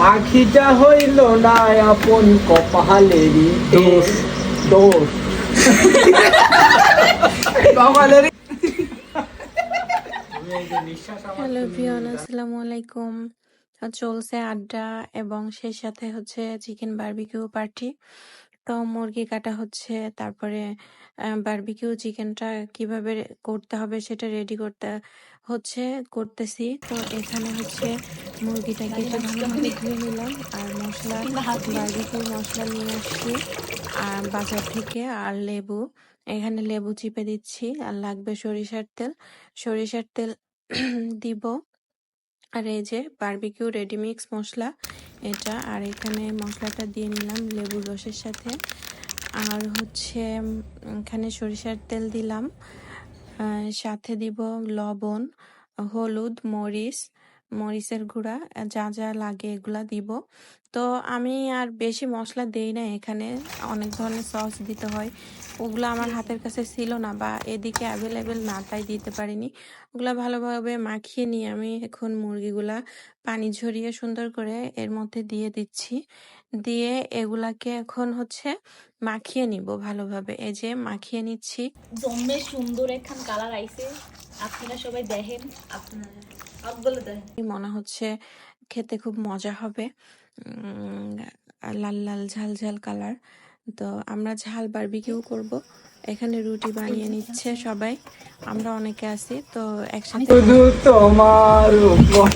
পাখিটা হইল না আপন কপালেরই দোষ। দোষ। কপালেরই। হ্যালো ভিওন আসসালামু আলাইকুম। চলছে আড্ডা এবং সেই সাথে হচ্ছে চিকেন বার্বিকিউ পার্টি। তো মুরগি কাটা হচ্ছে তারপরে বারবিকিউ চিকেনটা কীভাবে করতে হবে সেটা রেডি করতে হচ্ছে করতেছি। তো এখানে হচ্ছে মুরগিটা কেটে ভালোভাবে ধুয়ে নিলাম আর মশলা বারবিকিউ মশলা নিয়ে আসছি। আর বাজার থেকে আর লেবু এখানে লেবু চিপে দিচ্ছি। আর লাগবে সরিষার তেল। সরিষার তেল দিব। আর এই যে বারবিকিউ রেডি মিক্স মশলা, এটা আর এখানে মশলাটা দিয়ে নিলাম লেবুর রসের সাথে। আর হচ্ছে এখানে সরিষার তেল দিলাম। সাথে দিব লবণ, হলুদ, মরিচ মরিচের গুঁড়া যা যা লাগে এগুলা দিব। তো আমি আর বেশি মশলা দেই না এখানে, অনেক ধরনের সস দিতে হয়। ওগুলো আমার হাতের কাছে ছিল না বা এদিকে অ্যাভেলেবেল না, তাই দিতে পারিনি। ওগুলা ভালোভাবে মাখিয়ে নিয়ে আমি এখন মুরগিগুলা পানি ঝরিয়ে সুন্দর করে এর মধ্যে দিয়ে দিচ্ছি। দিয়ে এগুলাকে এখন হচ্ছে মাখিয়ে নিব ভালোভাবে। এই যে মাখিয়ে নিচ্ছি। জমে সুন্দর একখান কালার আইছে। আপনারা সবাই দেখেন, আপনারা মনে হচ্ছে খেতে খুব মজা হবে। লাল লাল ঝাল ঝাল কালার। তো আমরা ঝাল বারবিকিউ করব। এখানে রুটি বানিয়ে নিচ্ছে সবাই। আমরা অনেকে আছি তো একসাথে শুধু তোমার উপর।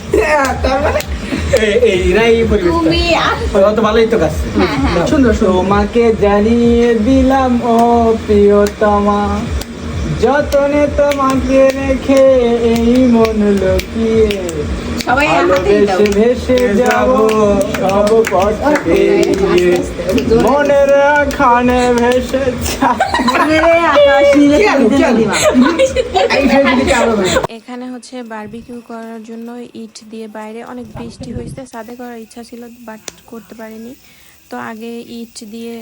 তার মানে এই- এইরাই পরিবেশটা। তুমি তো ভালোই তো কাজ। হ্যাঁ, সুন্দর তোমাকে জানিয়ে দিলাম ও প্রিয়তমা। যতনে তোমাকে রেখে এই মন লুকিয়ে সবাই ভালোবেসে ভেসে যাব সব পথ। মনের খানে ভেসে এখানে হচ্ছে বারবিকিউ করার জন্য ইট দিয়ে বাইরে অনেক বৃষ্টি হয়েছে। সাদে করার ইচ্ছা ছিল বাট করতে পারিনি। তো আগে ইট দিয়ে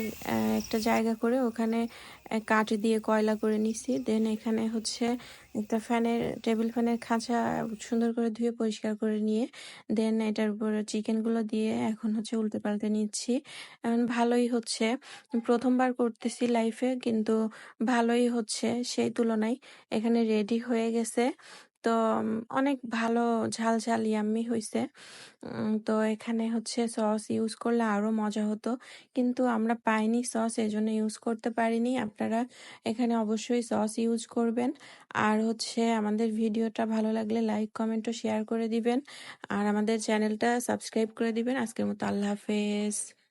একটা জায়গা করে ওখানে কাঠ দিয়ে কয়লা করে নিছি। দেন এখানে হচ্ছে একটা ফ্যানের, টেবিল ফ্যানের খাঁচা সুন্দর করে ধুয়ে পরিষ্কার করে নিয়ে দেন এটার উপর চিকেনগুলো দিয়ে এখন হচ্ছে উল্টে পাল্টে নিচ্ছি। এখন ভালোই হচ্ছে। প্রথমবার করতেছি লাইফে কিন্তু ভালোই হচ্ছে সেই তুলনায়। এখানে রেডি হয়ে গেছে। তো অনেক ভালো ঝাল ঝাল ইয়াম্মি হয়েছে তো এখানে হচ্ছে সস ইউজ করলে আরও মজা হতো। কিন্তু আমরা পাইনি সস, এজন্য ইউজ করতে পারিনি। আপনারা এখানে অবশ্যই সস ইউজ করবেন। আর হচ্ছে আমাদের ভিডিওটা ভালো লাগলে লাইক, কমেন্ট ও শেয়ার করে দিবেন। আর আমাদের চ্যানেলটা সাবস্ক্রাইব করে দিবেন। আজকের মতো আল্লাহ হাফেজ।